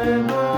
Waheguru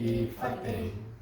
ਕੀ ਫਤਿਹ